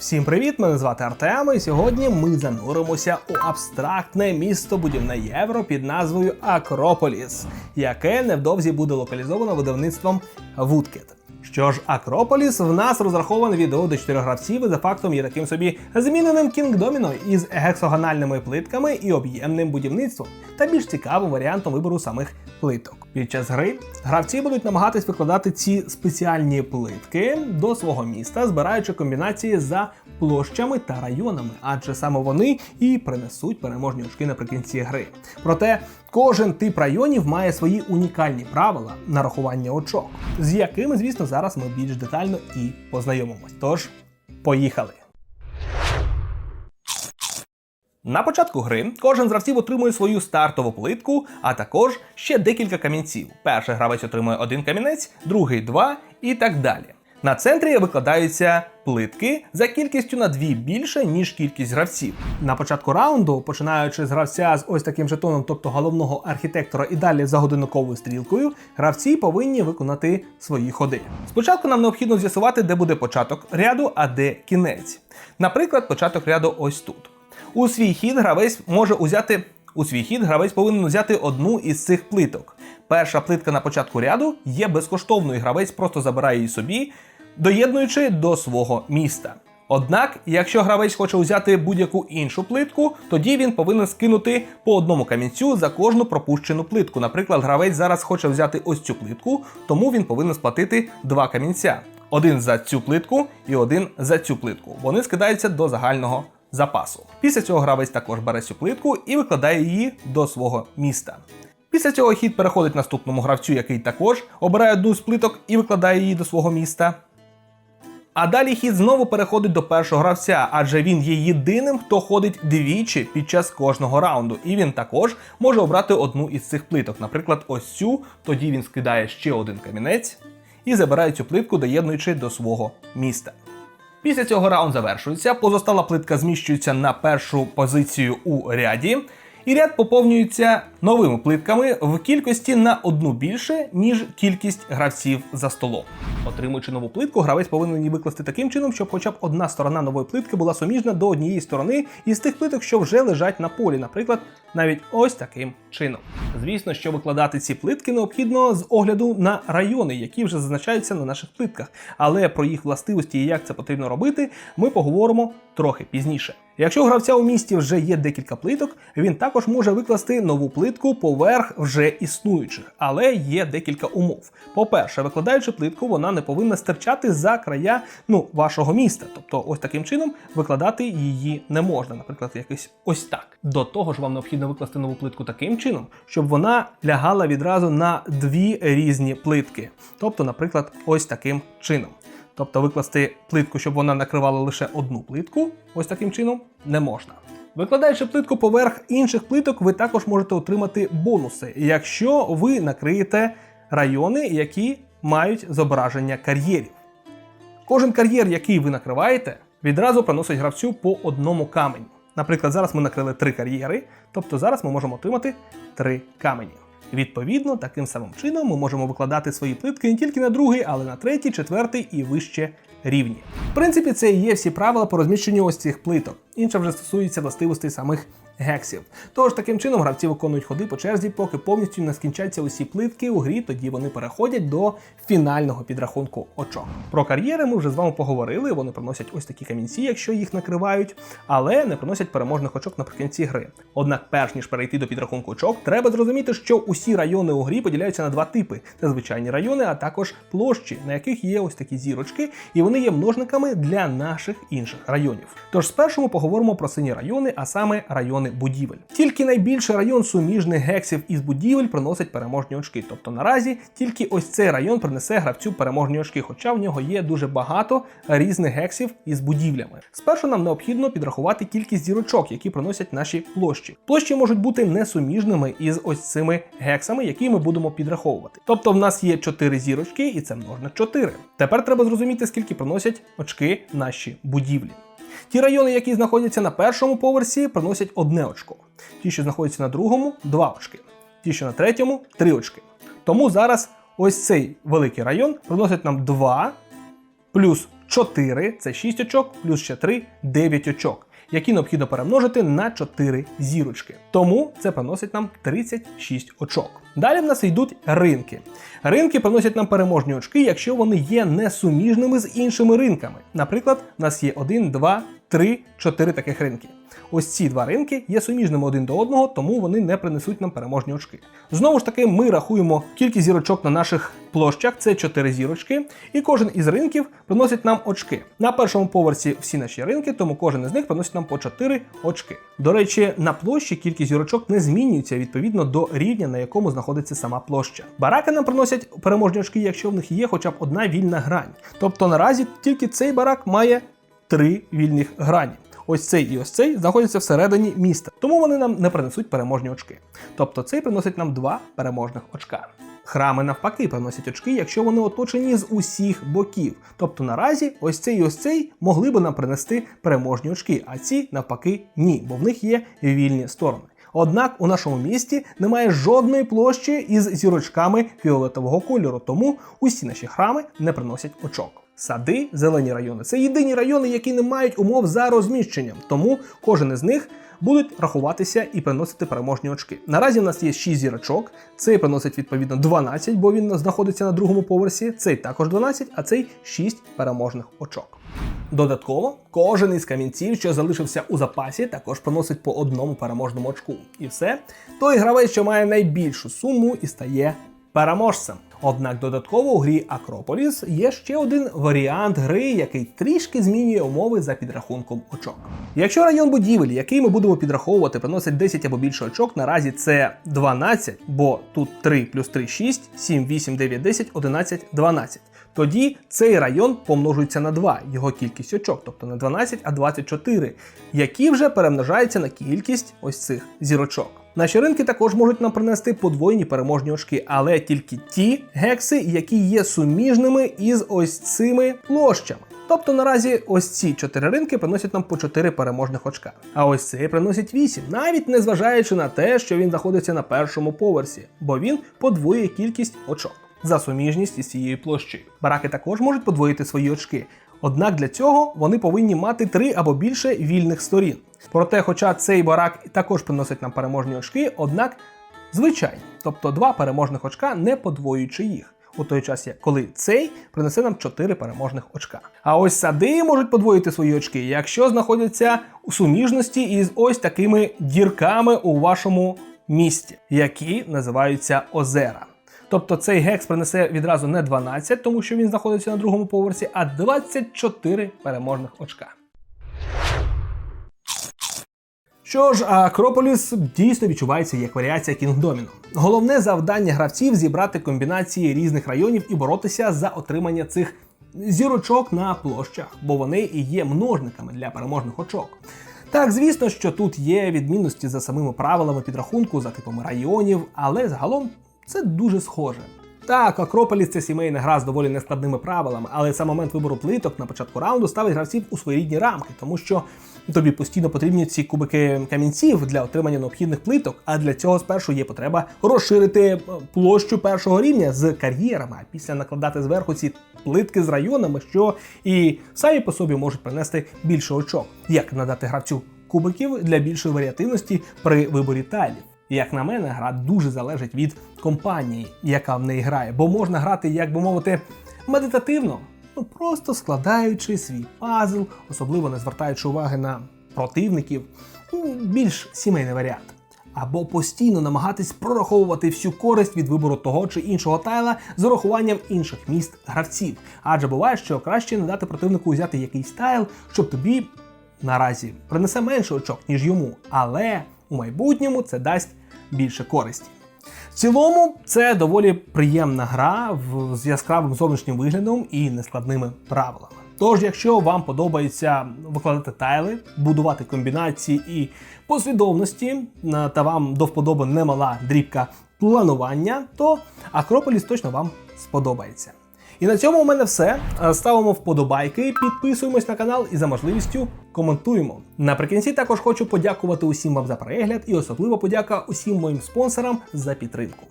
Всім привіт! Мене звати Артем, і сьогодні ми зануримося у абстрактне містобудівне євро під назвою Акрополіс, яке невдовзі буде локалізовано видавництвом Woodkit. Що ж, Акрополіс в нас розрахований відео до 4 гравців і за фактом є таким собі зміненим кінгдоміно із гексагональними плитками і об'ємним будівництвом та більш цікавим варіантом вибору самих плиток. Під час гри гравці будуть намагатись викладати ці спеціальні плитки до свого міста, збираючи комбінації за площами та районами, адже саме вони і принесуть переможні очки наприкінці гри. Проте кожен тип районів має свої унікальні правила нарахування очок, з якими, звісно, зараз ми більш детально і познайомимось. Тож, поїхали! На початку гри кожен з гравців отримує свою стартову плитку, а також ще декілька камінців. Перший гравець отримує один камінець, другий два і так далі. На центрі викладаються плитки за кількістю на дві більше, ніж кількість гравців. На початку раунду, починаючи з гравця з ось таким жетоном, тобто головного архітектора, і далі за годинниковою стрілкою, гравці повинні виконати свої ходи. Спочатку нам необхідно з'ясувати, де буде початок ряду, а де кінець. Наприклад, початок ряду ось тут. У свій хід гравець може узяти. У свій хід гравець повинен взяти одну із цих плиток. Перша плитка на початку ряду є безкоштовною, і гравець просто забирає її собі, доєднуючи до свого міста. Однак, якщо гравець хоче взяти будь-яку іншу плитку, тоді він повинен скинути по одному камінцю за кожну пропущену плитку. Наприклад, гравець зараз хоче взяти ось цю плитку, тому він повинен сплатити два камінця: один за цю плитку і один за цю плитку. Вони скидаються до загального запасу. Після цього гравець також бере цю плитку і викладає її до свого міста. Після цього хід переходить наступному гравцю, який також обирає одну з плиток і викладає її до свого міста. А далі хід знову переходить до першого гравця, адже він є єдиним, хто ходить двічі під час кожного раунду, і він також може обрати одну із цих плиток. Наприклад, ось цю, тоді він скидає ще один камінець і забирає цю плитку, доєднуючи до свого міста. Після цього раунд завершується, позостала плитка зміщується на першу позицію у ряді, і ряд поповнюється новими плитками в кількості на одну більше, ніж кількість гравців за столом. Отримуючи нову плитку, гравець повинен її викласти таким чином, щоб хоча б одна сторона нової плитки була суміжна до однієї сторони із тих плиток, що вже лежать на полі, наприклад, навіть ось таким чином. Звісно, що викладати ці плитки необхідно з огляду на райони, які вже зазначаються на наших плитках. Але про їх властивості і як це потрібно робити, ми поговоримо трохи пізніше. Якщо у гравця у місті вже є декілька плиток, він також може викласти нову плитку поверх вже існуючих, але є декілька умов. По-перше, викладаючи плитку, вона не повинна стирчати за края ну, вашого міста. Тобто, ось таким чином викладати її не можна, наприклад, якось ось так. До того ж, вам необхідно викласти нову плитку таким чином, щоб вона лягала відразу на дві різні плитки. Тобто, наприклад, ось таким чином. Тобто викласти плитку, щоб вона накривала лише одну плитку, ось таким чином не можна. Викладаючи плитку поверх інших плиток, ви також можете отримати бонуси, якщо ви накриєте райони, які мають зображення кар'єрів. Кожен кар'єр, який ви накриваєте, відразу приносить гравцю по одному каменю. Наприклад, зараз ми накрили три кар'єри, тобто зараз ми можемо отримати три камені. Відповідно, таким самим чином ми можемо викладати свої плитки не тільки на другий, але на третій, четвертий і вище рівні. В принципі, це і є всі правила по розміщенню ось цих плиток. Інше вже стосується властивостей самих гексів. Тож таким чином гравці виконують ходи по черзі, поки повністю не скінчаться усі плитки у грі, тоді вони переходять до фінального підрахунку очок. Про кар'єри ми вже з вами поговорили. Вони приносять ось такі камінці, якщо їх накривають, але не приносять переможних очок наприкінці гри. Однак, перш ніж перейти до підрахунку очок, треба зрозуміти, що усі райони у грі поділяються на два типи: це звичайні райони, а також площі, на яких є ось такі зірочки, і вони є множниками для наших інших районів. Тож спершу ми поговоримо про сині райони, а саме райони будівель. Тільки найбільший район суміжних гексів із будівель приносить переможні очки. Тобто наразі тільки ось цей район принесе гравцю переможні очки, хоча в нього є дуже багато різних гексів із будівлями. Спершу нам необхідно підрахувати кількість зірочок, які приносять наші площі. Площі можуть бути несуміжними із ось цими гексами, які ми будемо підраховувати. Тобто в нас є 4 зірочки, і це множник 4. Тепер треба зрозуміти, скільки приносять очки наші будівлі. Ті райони, які знаходяться на першому поверсі, приносять одне очко. Ті, що знаходяться на другому, два очки. Ті, що на третьому, три очки. Тому зараз ось цей великий район приносить нам 2 плюс 4 це 6 очок, плюс ще 3 9 очок, які необхідно перемножити на 4 зірочки. Тому це приносить нам 36 очок. Далі в нас йдуть ринки. Ринки приносять нам переможні очки, якщо вони є несуміжними з іншими ринками. Наприклад, у нас є 1, 2, 3, 4 таких ринки. Ось ці два ринки є суміжними один до одного, тому вони не принесуть нам переможні очки. Знову ж таки, ми рахуємо кількість зірочок на наших площах, це 4 зірочки, і кожен із ринків приносить нам очки. На першому поверсі всі наші ринки, тому кожен із них приносить нам по 4 очки. До речі, на площі кількість зірочок не змінюється відповідно до рівня, на якому знаходиться сама площа. Бараки нам приносять переможні очки, якщо в них є хоча б одна вільна грань. Тобто наразі тільки цей барак має три вільних грані. Ось цей і ось цей знаходяться всередині міста, тому вони нам не принесуть переможні очки. Тобто цей приносить нам два переможних очка. Храми навпаки приносять очки, якщо вони оточені з усіх боків. Тобто наразі ось цей і ось цей могли би нам принести переможні очки, а ці навпаки ні, бо в них є вільні сторони. Однак у нашому місті немає жодної площі із зірочками фіолетового кольору, тому усі наші храми не приносять очок. Сади, зелені райони це єдині райони, які не мають умов за розміщенням, тому кожен із них будуть рахуватися і приносити переможні очки. Наразі в нас є 6 зірочок. Цей приносить відповідно 12, бо він знаходиться на другому поверсі. Цей також 12, а цей 6 переможних очок. Додатково, кожен із камінців, що залишився у запасі, також приносить по одному переможному очку. І все, той гравець, що має найбільшу суму і стає переможцем. Однак додатково у грі Акрополіс є ще один варіант гри, який трішки змінює умови за підрахунком очок. Якщо район будівель, який ми будемо підраховувати, приносить 10 або більше очок, наразі це 12, бо тут 3 плюс 3 6, 7, 8, 9, 10, 11, 12. Тоді цей район помножується на 2, його кількість очок, тобто не 12, а 24, які вже перемножаються на кількість ось цих зірочок. Наші ринки також можуть нам принести подвоєні переможні очки, але тільки ті гекси, які є суміжними із ось цими площами. Тобто наразі ось ці чотири ринки приносять нам по 4 переможних очка. А ось цей приносить 8, навіть не зважаючи на те, що він знаходиться на першому поверсі, бо він подвоює кількість очок за суміжність із цією площею. Бараки також можуть подвоїти свої очки. Однак для цього вони повинні мати три або більше вільних сторін. Проте, хоча цей барак також приносить нам переможні очки, однак звичайні, тобто два переможних очка, не подвоюючи їх. У той час, як коли цей принесе нам 4 переможних очка. А ось сади можуть подвоїти свої очки, якщо знаходяться у суміжності із ось такими дірками у вашому місті, які називаються озера. Тобто цей гекс принесе відразу не 12, тому що він знаходиться на другому поверсі, а 24 переможних очка. Що ж, Акрополіс дійсно відчувається як варіація Кінгдоміну. Головне завдання гравців зібрати комбінації різних районів і боротися за отримання цих зірочок на площах, бо вони і є множниками для переможних очок. Так, звісно, що тут є відмінності за самими правилами підрахунку, за типами районів, але загалом це дуже схоже. Так, Акрополіс це сімейна гра з доволі нескладними правилами, але сам момент вибору плиток на початку раунду ставить гравців у своєрідні рамки, тому що тобі постійно потрібні ці кубики камінців для отримання необхідних плиток. А для цього спершу є потреба розширити е, площу першого рівня з кар'єрами, а після накладати зверху ці плитки з районами, що і самі по собі можуть принести більше очок. Як надати гравцю кубиків для більшої варіативності при виборі тайлів. Як на мене, гра дуже залежить від компанії, яка в неї грає, бо можна грати, як би мовити, медитативно, ну просто складаючи свій пазл, особливо не звертаючи уваги на противників, ну, більш сімейний варіант. Або постійно намагатись прораховувати всю користь від вибору того чи іншого тайла з урахуванням інших міст гравців. Адже буває, що краще не дати противнику взяти якийсь тайл, щоб тобі наразі принесе менше очок, ніж йому. Але у майбутньому це дасть більше користі. В цілому, це доволі приємна гра з яскравим зовнішнім виглядом і нескладними правилами. Тож, якщо вам подобається викладати тайли, будувати комбінації і послідовності, та вам до вподоби немала дрібка планування, то Акрополіс точно вам сподобається. І на цьому у мене все. Е, Ставимо вподобайки, підписуємось на канал і за можливістю коментуємо. Наприкінці також хочу подякувати усім вам за перегляд і особливо подяка усім моїм спонсорам за підтримку.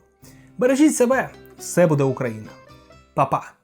Бережіть себе, все буде Україна. Па-па!